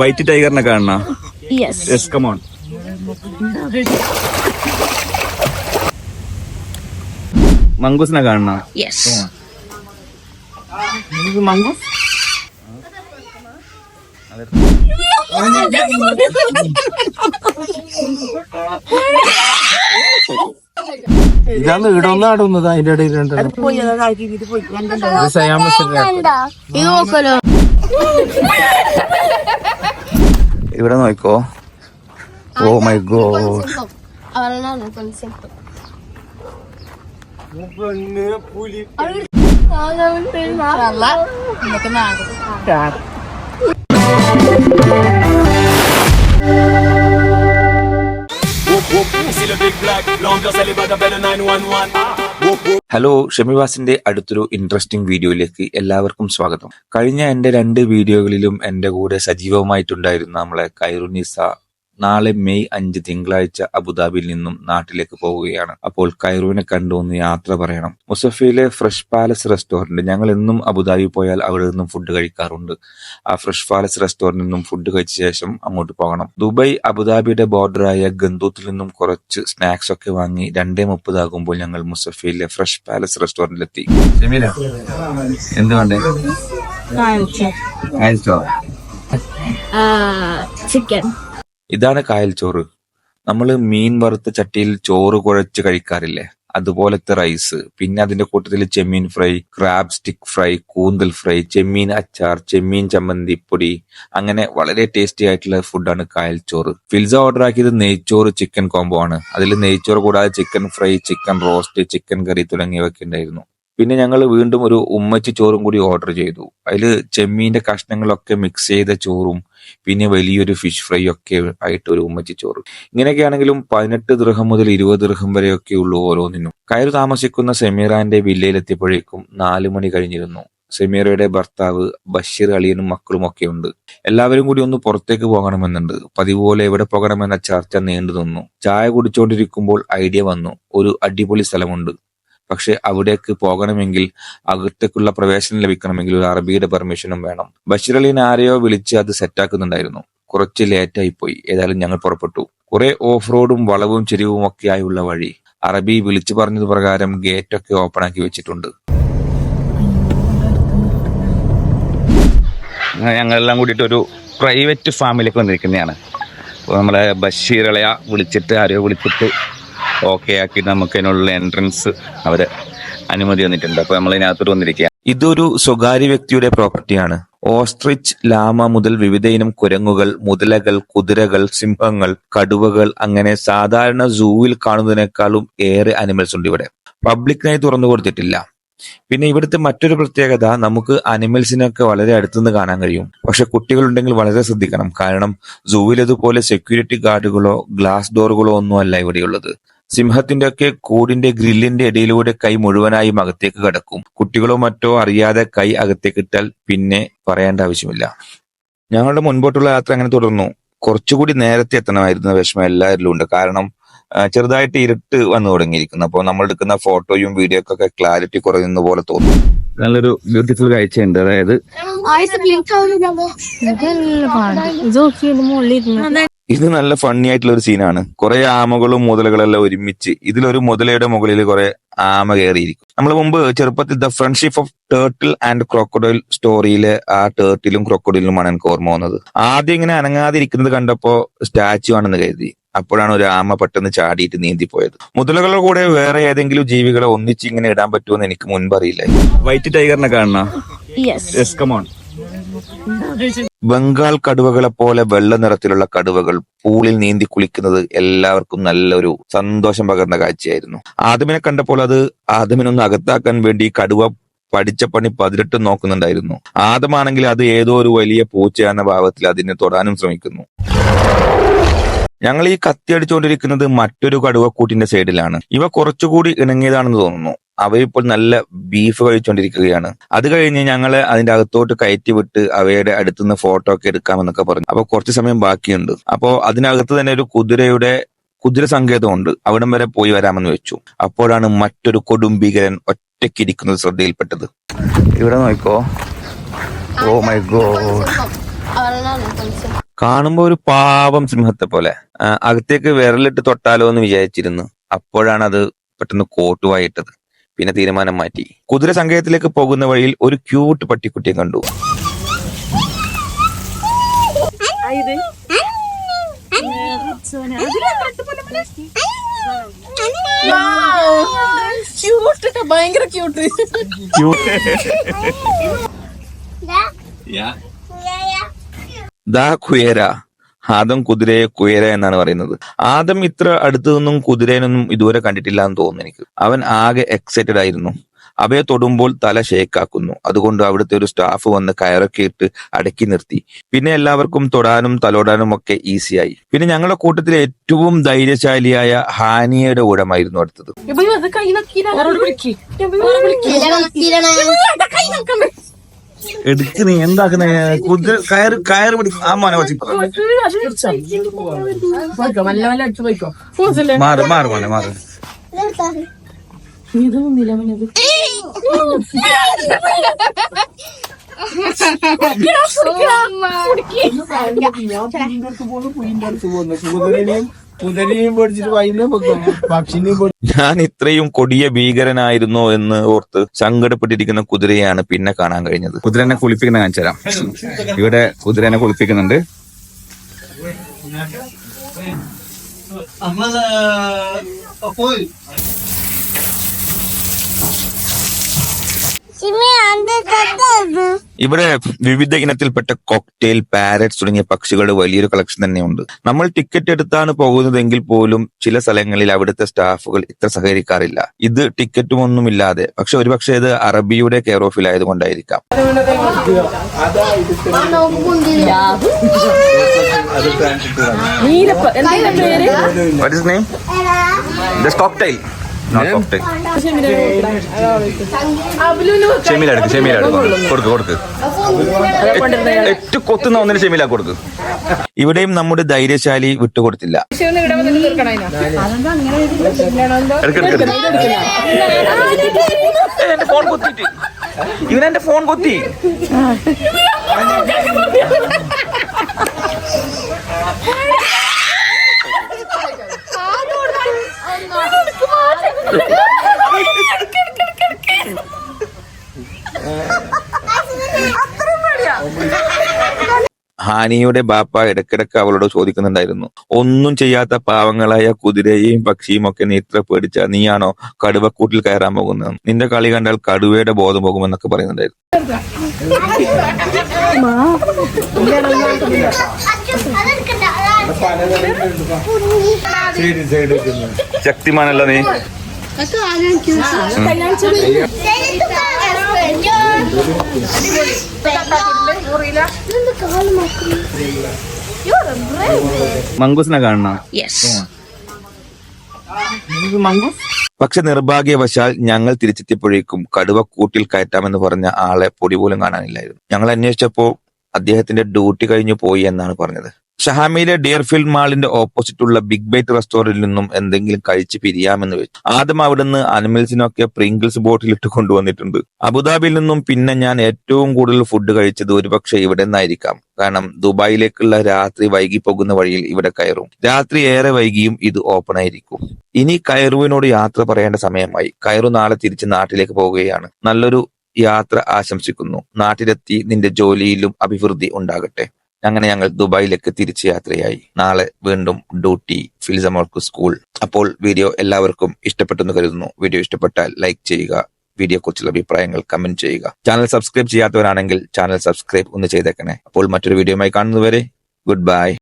White ടൈഗറിനെ കാണണ. Yes come on മങ്കൂസിനെ കാണണ. മങ്കൂസ് ഇതാണ് ഇടന്ന് ആടുന്നത് അതിന്റെ ഇടയിൽ രണ്ടെണ്ണം. ഇവിടെ നോക്കോ. ഓ മൈ ഗോഡ് അവരാണ് concept. അല്ല, നമുക്ക് നാട്. ഹലോ ഷമിവാസിന്റെ അടുത്തൊരു ഇൻട്രസ്റ്റിംഗ് വീഡിയോയിലേക്ക് എല്ലാവർക്കും സ്വാഗതം. കഴിഞ്ഞ എന്റെ രണ്ട് വീഡിയോകളിലും എന്റെ കൂടെ സജീവമായിട്ടുണ്ടായിരുന്ന നമ്മളെ കൈറുനിസ നാളെ മെയ് അഞ്ച് തിങ്കളാഴ്ച അബുദാബിയിൽ നിന്നും നാട്ടിലേക്ക് പോവുകയാണ്. അപ്പോൾ കൈറുവിനെ കണ്ടു ഒന്ന് യാത്ര പറയണം. മുസഫയിലെ ഫ്രഷ് പാലസ് റെസ്റ്റോറന്റ് ഞങ്ങൾ എന്നും അബുദാബി പോയാൽ അവിടെ നിന്നും ഫുഡ് കഴിക്കാറുണ്ട്. ആ ഫ്രഷ് പാലസ് റെസ്റ്റോറന്റിൽ നിന്നും ഫുഡ് കഴിച്ച ശേഷം അങ്ങോട്ട് പോകണം. ദുബായ് അബുദാബിയുടെ ബോർഡറായ ഗന്തൂത്തിൽ നിന്നും കുറച്ച് സ്നാക്സ് ഒക്കെ വാങ്ങി രണ്ടേ മുപ്പതാകുമ്പോൾ ഞങ്ങൾ മുസഫയിലെ ഫ്രഷ് പാലസ് റെസ്റ്റോറന്റിലെത്തി എന്തുകൊണ്ട് ചിക്കൻ ഇതാണ് കായൽ ചോറ്. നമ്മൾ മീൻ വറുത്ത ചട്ടിയിൽ ചോറ് കുഴച്ച് കഴിക്കാറില്ലേ? അതുപോലത്തെ റൈസ്. പിന്നെ അതിന്റെ കൂട്ടത്തിൽ ചെമ്മീൻ ഫ്രൈ ക്രാബ് സ്റ്റിക് ഫ്രൈ കൂന്തൽ ഫ്രൈ ചെമ്മീൻ അച്ചാർ ചെമ്മീൻ ചമ്മന്തി പൊടി. അങ്ങനെ വളരെ ടേസ്റ്റി ആയിട്ടുള്ള ഫുഡാണ് കായൽ ചോറ്. ഫിൽസ ഓർഡർ ആക്കിയത് നെയ്ച്ചോറ് ചിക്കൻ കോംബോ ആണ്. അതിൽ നെയ്ച്ചോറ് കൂടാതെ chicken fry chicken roast chicken curry തുടങ്ങിയവയൊക്കെ ഉണ്ടായിരുന്നു. പിന്നെ ഞങ്ങൾ വീണ്ടും ഒരു ഉമ്മച്ചി ചോറും കൂടി ഓർഡർ ചെയ്തു. അതിൽ ചെമ്മീന്റെ കഷ്ണങ്ങളൊക്കെ മിക്സ് ചെയ്ത ചോറും പിന്നെ വലിയൊരു ഫിഷ് ഫ്രൈ ഒക്കെ ആയിട്ട് ഒരു ഉമ്മച്ചി ചോറ്. ഇങ്ങനെയൊക്കെ ആണെങ്കിലും പതിനെട്ട് ദൃഹം മുതൽ ഇരുപത് ദൃഹം വരെയൊക്കെ ഉള്ളു ഓരോന്നിനും. കയറു താമസിക്കുന്ന സെമീറാന്റെ വില്ലയിലെത്തിയപ്പോഴേക്കും നാലു മണി കഴിഞ്ഞിരുന്നു. സെമീറയുടെ ഭർത്താവ് ബഷീർ അളിയനും മക്കളും ഒക്കെ ഉണ്ട്. എല്ലാവരും കൂടി ഒന്ന് പുറത്തേക്ക് പോകണമെന്നുണ്ട്. പതിപോലെ എവിടെ പോകണമെന്ന ചർച്ച നീണ്ടു നിന്നു. ചായ കുടിച്ചുകൊണ്ടിരിക്കുമ്പോൾ ഐഡിയ വന്നു. ഒരു അടിപൊളി സ്ഥലമുണ്ട്. പക്ഷെ അവിടേക്ക് പോകണമെങ്കിൽ അകത്തേക്കുള്ള പ്രവേശനം ലഭിക്കണമെങ്കിൽ ഒരു അറബിയുടെ പെർമിഷനും വേണം. ബഷീർ അലീൻ ആരെയോ വിളിച്ച് അത് സെറ്റാക്കുന്നുണ്ടായിരുന്നു. കുറച്ച് ലേറ്റായി പോയി ഏതായാലും ഞങ്ങൾ പുറപ്പെട്ടു. കുറെ ഓഫ് റോഡും വളവും ചെരിവും ഒക്കെ ആയുള്ള വഴി അറബി വിളിച്ചു പറഞ്ഞത് പ്രകാരം ഗേറ്റ് ഒക്കെ ഓപ്പൺ ആക്കി വെച്ചിട്ടുണ്ട്. ഞങ്ങളെല്ലാം കൂടിയിട്ട് ഒരു പ്രൈവറ്റ് ഫാമിലേക്ക് വന്നിരിക്കുന്നതാണ്. അപ്പോൾ നമ്മളെ ബഷീറളയ വിളിച്ചിട്ട് ആരെയോ വിളിച്ചിട്ട് ഓക്കെ ആക്കി നമുക്ക് അതിനുള്ള എൻട്രൻസ് അവർ അനുമതി വന്നിട്ടുണ്ട് അപ്പൊ നമ്മൾ ഇതിനകത്തോട്ട് വന്നിരിക്കുക ഇതൊരു സ്വകാര്യ വ്യക്തിയുടെ പ്രോപ്പർട്ടിയാണ് ഓസ്ട്രിച്ച് ലാമ മുതൽ വിവിധയിനം കുരങ്ങുകൾ മുതലകൾ കുതിരകൾ സിംഹങ്ങൾ കടുവകൾ അങ്ങനെ സാധാരണ സൂവിൽ കാണുന്നതിനേക്കാളും ഏറെ അനിമൽസ് ഉണ്ട് ഇവിടെ. പബ്ലിക്കിനായി തുറന്നു കൊടുത്തിട്ടില്ല. പിന്നെ ഇവിടുത്തെ മറ്റൊരു പ്രത്യേകത നമുക്ക് അനിമൽസിനൊക്കെ വളരെ അടുത്തുനിന്ന് കാണാൻ കഴിയും. പക്ഷെ കുട്ടികളുണ്ടെങ്കിൽ വളരെ ശ്രദ്ധിക്കണം. കാരണം സൂവിലതുപോലെ സെക്യൂരിറ്റി ഗാർഡുകളോ ഗ്ലാസ് ഡോറുകളോ ഒന്നും അല്ല ഇവിടെയുള്ളത്. സിംഹത്തിന്റെ ഒക്കെ കൂടിന്റെ ഗ്രില്ലിന്റെ ഇടയിലൂടെ കൈ മുഴുവനായും അകത്തേക്ക് കടക്കും. കുട്ടികളോ മറ്റോ അറിയാതെ കൈ അകത്തേക്ക് ഇട്ടാൽ പിന്നെ പറയേണ്ട ആവശ്യമില്ല. ഞങ്ങളുടെ മുൻപോട്ടുള്ള യാത്ര അങ്ങനെ തുടർന്നു. കുറച്ചുകൂടി നേരത്തെ എത്തണമായിരുന്ന വിഷമം എല്ലാവരിലും ഉണ്ട്. കാരണം ചെറുതായിട്ട് ഇരുട്ട് വന്നു തുടങ്ങിയിരിക്കുന്നു. അപ്പോൾ നമ്മൾ എടുക്കുന്ന ഫോട്ടോയും വീഡിയോ ഒക്കെ ക്ലാരിറ്റി കുറയുന്ന പോലെ തോന്നും. നല്ലൊരു ബ്യൂട്ടിഫുൾ കാഴ്ചയുണ്ട് അതായത് ഇത് നല്ല ഫണ്ണി ആയിട്ടുള്ള ഒരു സീനാണ് കുറെ ആമകളും മുതലകളെല്ലാം ഒരുമിച്ച് ഇതിലൊരു മുതലയുടെ മുകളിൽ കുറെ ആമ കയറിയിരിക്കും. നമ്മൾ മുമ്പ് ചെറുപ്പത്തിൽ the friendship of turtle and crocodile സ്റ്റോറിയിലെ ആ ടേർട്ടിലും ക്രോക്കഡോയിലുമാണ് എനിക്ക് ഓർമ്മ വന്നത്. ആദ്യം ഇങ്ങനെ അനങ്ങാതിരിക്കുന്നത് കണ്ടപ്പോ സ്റ്റാച്ചു ആണെന്ന് കരുതി. അപ്പോഴാണ് ഒരു ആമ പെട്ടെന്ന് ചാടിയിട്ട് നീന്തിപ്പോയത്. മുതലകളുടെ കൂടെ വേറെ ഏതെങ്കിലും ജീവികളെ ഒന്നിച്ച് ഇങ്ങനെ ഇടാൻ പറ്റുമെന്ന് എനിക്ക് മുൻപ് അറിയില്ല വൈറ്റ് ടൈഗറിനെ കാണണ? ബംഗാൾ കടുവകളെ പോലെ വെള്ള നിറത്തിലുള്ള കടുവകൾ പൂളിൽ നീന്തി കുളിക്കുന്നത് എല്ലാവർക്കും നല്ലൊരു സന്തോഷം പകർന്ന കാഴ്ചയായിരുന്നു. ആദമിനെ കണ്ടപ്പോൾ അത് ആദമിനൊന്ന് അകത്താക്കാൻ വേണ്ടി കടുവ പഠിച്ച പണി പതിനെട്ട് നോക്കുന്നുണ്ടായിരുന്നു. ആദമാണെങ്കിൽ അത് ഏതോ ഒരു വലിയ പൂച്ചയെന്ന ഭാവത്തിൽ അതിനെ തൊടാനും ശ്രമിക്കുന്നു. ഞങ്ങൾ ഈ കത്തി അടിച്ചുകൊണ്ടിരിക്കുന്നത് മറ്റൊരു കടുവക്കൂട്ടിന്റെ സൈഡിലാണ്. ഇവ കുറച്ചുകൂടി ഇണങ്ങിയതാണെന്ന് തോന്നുന്നു. അവയിപ്പോൾ നല്ല ബീഫ് കഴിച്ചുകൊണ്ടിരിക്കുകയാണ്. അത് കഴിഞ്ഞ് ഞങ്ങൾ അതിന്റെ അകത്തോട്ട് കയറ്റി വിട്ട് അവയുടെ അടുത്തുനിന്ന് ഫോട്ടോ ഒക്കെ എടുക്കാമെന്നൊക്കെ പറഞ്ഞു. അപ്പൊ കുറച്ച് സമയം ബാക്കിയുണ്ട്. അപ്പോ അതിനകത്ത് തന്നെ ഒരു കുതിരയുടെ കുതിര സങ്കേതമുണ്ട്. അവിടം വരെ പോയി വരാമെന്ന് വെച്ചു. അപ്പോഴാണ് മറ്റൊരു കൊടുംബീകരൻ ഒറ്റയ്ക്കിരിക്കുന്നത് ശ്രദ്ധയിൽപ്പെട്ടത്. ഇവിടെ നോക്കോ ഓ മൈ ഗോഡ് അവരാണ് concept. കാണുമ്പോ ഒരു പാപം സിംഹത്തെ പോലെ. അകത്തേക്ക് വിരലിട്ട് തൊട്ടാലോ എന്ന് വിചാരിച്ചിരുന്നു. അപ്പോഴാണ് അത് പെട്ടെന്ന് കോട്ടുവായിട്ടത്. പിന്നെ തീരുമാനം മാറ്റി. കുതിര സങ്കേതത്തിലേക്ക് പോകുന്ന വഴിയിൽ ഒരു ക്യൂട്ട് പട്ടിക്കുട്ടിയെ കണ്ടു. ക്യൂട്ട് ഭയങ്കര ക്യൂട്ട് ദാ കുയര ആദം കുതിരയെ കുയര എന്നാണ് പറയുന്നത് ആദം ഇത്ര അടുത്തു നിന്നും കുതിരേനൊന്നും ഇതുവരെ കണ്ടിട്ടില്ല എന്ന് തോന്നുന്നു എനിക്ക് അവൻ ആകെ എക്സൈറ്റഡ് ആയിരുന്നു അവയെ തൊടുമ്പോൾ തല ഷേക്കാക്കുന്നു അതുകൊണ്ട് അവിടുത്തെ ഒരു സ്റ്റാഫ് വന്ന് കയറൊക്കെ ഇട്ട് അടക്കി നിർത്തി പിന്നെ എല്ലാവർക്കും തൊടാനും തലോടാനും ഒക്കെ ഈസിയായി പിന്നെ ഞങ്ങളുടെ കൂട്ടത്തിലെ ഏറ്റവും ധൈര്യശാലിയായ ഹാനിയയുടെ ഊഴമായിരുന്നു അടുത്തത് എടുക്ക് നീ എന്താക്കുന്നേ? കുതിര കയറ് കയറ് പിടിക്കും ആ മോനെ വെച്ച് മാറ് മാറ് മോനെ മാറ്. കുതിരനെയും കുതിരനെയും പേടിച്ചിട്ട് വൈകുന്നേരം വെക്കും. പക്ഷിനെയും പേടി- ഞാൻ ഇത്രയും കൊടിയ ഭീകരനായിരുന്നു എന്ന് ഓർത്ത് സങ്കടപ്പെട്ടിരിക്കുന്ന കുതിരയാണ് പിന്നെ കാണാൻ കഴിഞ്ഞത്. കുതിരനെ കുളിപ്പിക്കുന്ന കാണിച്ചു തരാം. ഇവിടെ കുതിരനെ കുളിപ്പിക്കുന്നുണ്ട്. ഇവിടെ വിവിധ ഇനത്തിൽപ്പെട്ട കോക്ടെയിൽ പാരറ്റ്സ് തുടങ്ങിയ പക്ഷികളുടെ വലിയൊരു കളക്ഷൻ തന്നെയുണ്ട്. നമ്മൾ ടിക്കറ്റ് എടുത്താണ് പോകുന്നതെങ്കിൽ പോലും ചില സ്ഥലങ്ങളിൽ അവിടുത്തെ സ്റ്റാഫുകൾ ഇത്ര സഹകരിക്കാറില്ല. ഇത് ടിക്കറ്റും ഒന്നുമില്ലാതെ പക്ഷെ ഒരുപക്ഷെ ഇത് അറബിയുടെ കെയർ ഓഫിൽ ആയതുകൊണ്ടായിരിക്കാം. ഷെമീല എടുക്ക് എടുക്ക്. കൊടുക്ക് കൊടുക്ക്. ഏറ്റവും കൊത്തുന്ന ഒന്നിന് ഷെമീല കൊടുക്ക്. ഇവിടെയും നമ്മുടെ ധൈര്യശാലി വിട്ടുകൊടുത്തില്ല. എന്റെ ഫോൺ കൊത്തിട്ട് ഇവനെന്റെ ഫോൺ കൊത്തി. ഹാനിയുടെ ബാപ്പ ഇടക്കിടക്ക് അവളോട് ചോദിക്കുന്നുണ്ടായിരുന്നു. ഒന്നും ചെയ്യാത്ത പാവങ്ങളായ കുതിരയെയും പക്ഷിയും ഒക്കെ നീ ഇത്ര പേടിച്ച നീയാണോ കടുവക്കൂട്ടിൽ കയറാൻ പോകുന്നത്? നിന്റെ കളി കണ്ടാൽ കടുവയുടെ ബോധം പോകുമെന്നൊക്കെ പറയുന്നുണ്ടായിരുന്നു. ശക്തിമാനല്ല നീ. മങ്കൂസിനെ കാണണം. മംഗൂസ് പക്ഷെ നിർഭാഗ്യവശാൽ ഞങ്ങൾ തിരിച്ചെത്തിയപ്പോഴേക്കും കടുവ കൂട്ടിൽ കയറ്റാമെന്ന് പറഞ്ഞ ആളെ പൊടി പോലും കാണാനില്ലായിരുന്നു. ഞങ്ങൾ അന്വേഷിച്ചപ്പോൾ അദ്ദേഹത്തിന്റെ ഡ്യൂട്ടി കഴിഞ്ഞു പോയി എന്നാണ് പറഞ്ഞത്. ഷഹാമിയിലെ ഡിയർഫീൽഡ് മാളിന്റെ ഓപ്പോസിറ്റുള്ള ബിഗ് ബൈറ്റ് റെസ്റ്റോറന്റിൽ നിന്നും എന്തെങ്കിലും കഴിച്ച് പിരിയാമെന്ന് വെച്ചു. ആദ്യം അവിടുന്ന് അനിമൽസിനൊക്കെ പ്രിങ്കിൾസ് ബോട്ടിലിട്ട് കൊണ്ടുവന്നിട്ടുണ്ട്. അബുദാബിയിൽ നിന്നും പിന്നെ ഞാൻ ഏറ്റവും കൂടുതൽ ഫുഡ് കഴിച്ചത് ഒരുപക്ഷെ ഇവിടെ നിന്നായിരിക്കാം. കാരണം ദുബായിലേക്കുള്ള രാത്രി വൈകി പോകുന്ന വഴിയിൽ ഇവിടെ കയറും. രാത്രി ഏറെ വൈകിയും ഇത് ഓപ്പൺ ആയിരിക്കും. ഇനി കയറുവിനോട് യാത്ര പറയേണ്ട സമയമായി. കയറു നാളെ തിരിച്ച് നാട്ടിലേക്ക് പോവുകയാണ്. നല്ലൊരു യാത്ര ആശംസിക്കുന്നു. നാട്ടിലെത്തി നിന്റെ ജോലിയിലും അഭിവൃദ്ധി ഉണ്ടാകട്ടെ. അങ്ങനെ ഞങ്ങൾ ദുബായിലേക്ക് തിരിച്ച് യാത്രയായി. നാളെ വീണ്ടും ഡ്യൂട്ടി ഫിൽസമോൾക്ക് സ്കൂൾ. അപ്പോൾ വീഡിയോ എല്ലാവർക്കും ഇഷ്ടപ്പെട്ടെന്ന് കരുതുന്നു. വീഡിയോ ഇഷ്ടപ്പെട്ടാൽ ലൈക്ക് ചെയ്യുക വീഡിയോ കുറിച്ചുള്ള അഭിപ്രായങ്ങൾ കമന്റ് ചെയ്യുക. ചാനൽ സബ്സ്ക്രൈബ് ചെയ്യാത്തവരാണെങ്കിൽ ചാനൽ സബ്സ്ക്രൈബ് ഒന്ന് ചെയ്തേക്കണേ. അപ്പോൾ മറ്റൊരു വീഡിയോയുമായി കാണുന്നതുവരെ ഗുഡ് ബൈ.